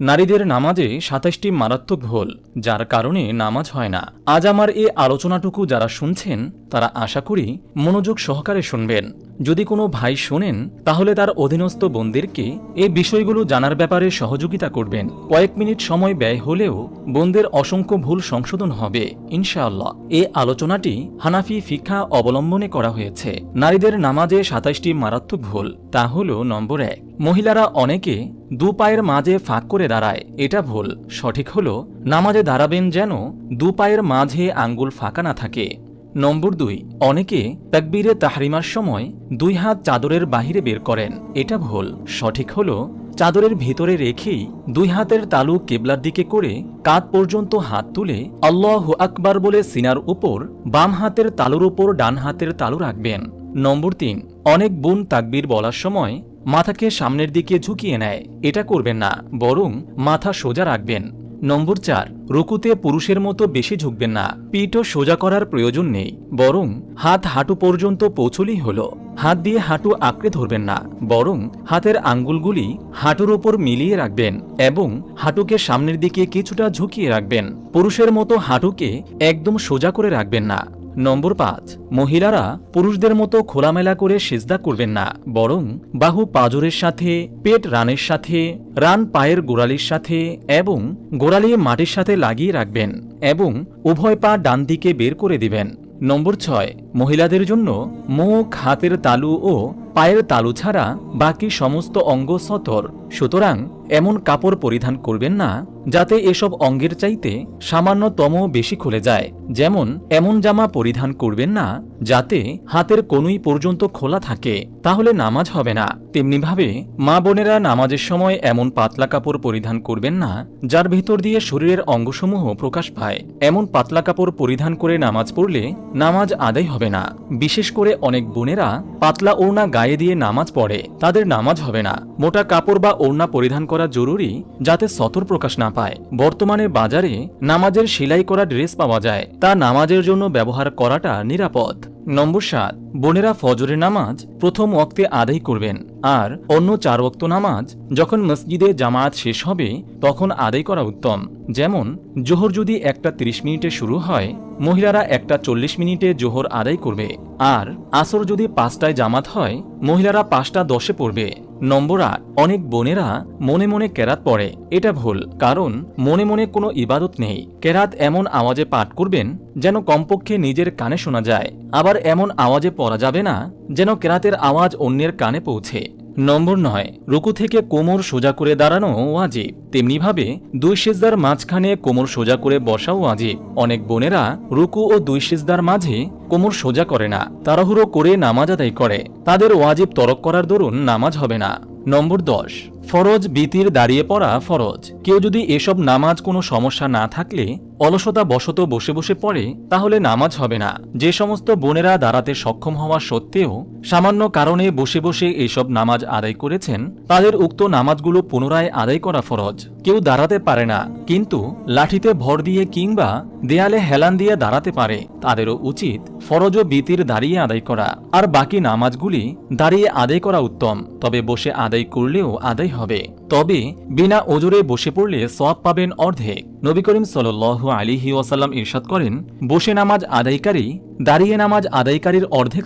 নারীদের নামাজে সাতাশটি মারাত্মক ভুল, যার কারণে নামাজ হয় না। আজ আমার এই আলোচনাটুকু যারা শুনছেন, তারা আশা করি মনোযোগ সহকারে শুনবেন। যদি কোনো ভাই শোনেন, তাহলে তার অধীনস্থ বোনদেরকে এই বিষয়গুলো জানার ব্যাপারে সহযোগিতা করবেন। কয়েক মিনিট সময় ব্যয় হলেও বোনদের অসংখ্য ভুল সংশোধন হবে, ইনশাআল্লাহ। এ আলোচনাটি হানাফি ফিক্ষা অবলম্বনে করা হয়েছে। নারীদের নামাজে সাতাশটি মারাত্মক ভুল, তা হল নম্বর এক। মহিলারা অনেকে দু পায়ের মাঝে ফাঁক করে দাঁড়ায়, এটা ভুল। সঠিক হল, নামাজে দাঁড়াবেন যেন দু পায়ের মাঝে আঙ্গুল ফাঁকা না থাকে। নম্বর দুই, অনেকে তাকবীরে তাহরিমার সময় দুই হাত চাদরের বাহিরে বের করেন, এটা ভুল। সঠিক হল, চাদরের ভিতরে রেখেই দুই হাতের তালু কেবলার দিকে করে কাঁধ পর্যন্ত হাত তুলে আল্লাহ আকবার বলে সিনার উপর বাম হাতের তালুর উপর ডান হাতের তালু রাখবেন। নম্বর তিন, অনেক বোন তাকবীর বলার সময় মাথাকে সামনের দিকে ঝুঁকিয়ে নেয়। এটা করবেন না, বরং মাথা সোজা রাখবেন। নম্বর চার, রুকুতে পুরুষের মতো বেশি ঝুঁকবেন না। পিঠও সোজা করার প্রয়োজন নেই, বরং হাত হাঁটু পর্যন্ত পৌঁছলেই হলো। হাত দিয়ে হাঁটু আঁকড়ে ধরবেন না, বরং হাতের আঙ্গুলগুলি হাঁটুর ওপর মিলিয়ে রাখবেন এবং হাঁটুকে সামনের দিকে কিছুটা ঝুঁকিয়ে রাখবেন। পুরুষের মতো হাঁটুকে একদম সোজা করে রাখবেন না। নম্বর পাঁচ, মহিলারা পুরুষদের মতো খোলামেলা করে সেজদা করবেন না, বরং বাহু পাজরের সাথে, পেট রানের সাথে, রান পায়ের গোড়ালির সাথে এবং গোড়ালি মাটির সাথে লাগিয়ে রাখবেন এবং উভয় পা ডান দিকে বের করে দিবেন। নম্বর ছয়, মহিলাদের জন্য মুখ, হাতের তালু ও পায়ের তালু ছাড়া বাকি সমস্ত অঙ্গ সতর, সুতরাং এমন কাপড় পরিধান করবেন না, যাতে এসব অঙ্গের চাইতে সামান্যতম বেশি খুলে যায়। যেমন, এমন জামা পরিধান করবেন না, যাতে হাতের কনুই পর্যন্ত খোলা থাকে। তাহলে নামাজ হবে না। তেমনিভাবে, মা বোনেরা নামাজের সময় এমন পাতলা কাপড় পরিধান করবেন না, যার ভেতর দিয়ে শরীরের অঙ্গসমূহ প্রকাশ পায়। এমন পাতলা কাপড় পরিধান করে নামাজ পড়লে নামাজ আদায় হবে না। বিশেষ করে অনেক বোনেরা পাতলা ওড়না গায়ে দিয়ে নামাজ পড়ে, তাদের নামাজ হবে না। মোটা কাপড় বা ওড়না পরিধান করা জরুরি যাতে সতর প্রকাশ না পায়। বর্তমানে বাজারে নামাজের সেলাই করা ড্রেস পাওয়া যায়। তা নামাজের জন্য ব্যবহার করাটা নিরাপদ। নম্বর সাত। বোনেরা ফজরের নামাজ প্রথম ওক্তে আদায় করবেন, আর অন্য চার ওক্ত নামাজ যখন মসজিদে জামায়াত শেষ হবে, তখন আদায় করা উত্তম। যেমন, জোহর যদি একটা ৩০ মিনিটে শুরু হয়, মহিলারা একটা চল্লিশ মিনিটে জোহর আদায় করবে, আর আসর যদি পাঁচটায় জামাত হয়, মহিলারা পাঁচটা দশে পড়বে। নম্বর আট, অনেক বোনেরা মনে মনে কেরাত পড়ে, এটা ভুল, কারণ মনে মনে কোনো ইবাদত নেই। কেরাত এমন আওয়াজে পাঠ করবেন, যেন কমপক্ষে নিজের কানে শোনা যায়, আবার এমন আওয়াজে পড়া যাবে না, যেন কেরাতের আওয়াজ অন্যের কানে পৌঁছে। নম্বর নয়, রুকু থেকে কোমর সোজা করে দাঁড়ানো ওয়াজিব। তেমনিভাবে দুই সেজদার মাঝখানে কোমর সোজা করে বসাও ওয়াজিব। অনেক বোনেরা রুকু ও দুই সেজদার মাঝে কোমর সোজা করে না, তাড়াহুড়ো করে নামাজ আদায় করে। তাদের ওয়াজিব তরক করার দরুন নামাজ হবে না। নম্বর দশ ফরজ বিতির দাঁড়িয়ে পড়া ফরজ। কেউ যদি এসব নামাজ কোনো সমস্যা না থাকলে অলসতা বশত বসে বসে পড়ে, তাহলে নামাজ হবে না। যে সমস্ত বোনেরা দাঁড়াতে সক্ষম হওয়া সত্ত্বেও, সামান্য কারণে বসে বসে এইসব নামাজ আদায় করেছেন, তাদের উক্ত নামাজগুলো পুনরায় আদায় করা ফরজ। কেউ দাঁড়াতে পারে না, কিন্তু লাঠিতে ভর দিয়ে কিংবা দেয়ালে হেলান দিয়ে দাঁড়াতে পারে, তাদেরও উচিত ফরজ ও বিতির দাঁড়িয়ে আদায় করা। আর বাকি নামাজগুলি দাঁড়িয়ে আদায় করা উত্তম, তবে বসে আদায় করলেও আদায় হবে। তবে বিনা ওজরে বসে পড়লে সব পাবেন অর্ধেক। নবী করিম সাল আলিহি ওয়াসাল্লাম ইরশাদ করেন, বসে নামাজ আদায়কারী, দাঁড়িয়ে নামাজ আদায়কারীর অর্ধেক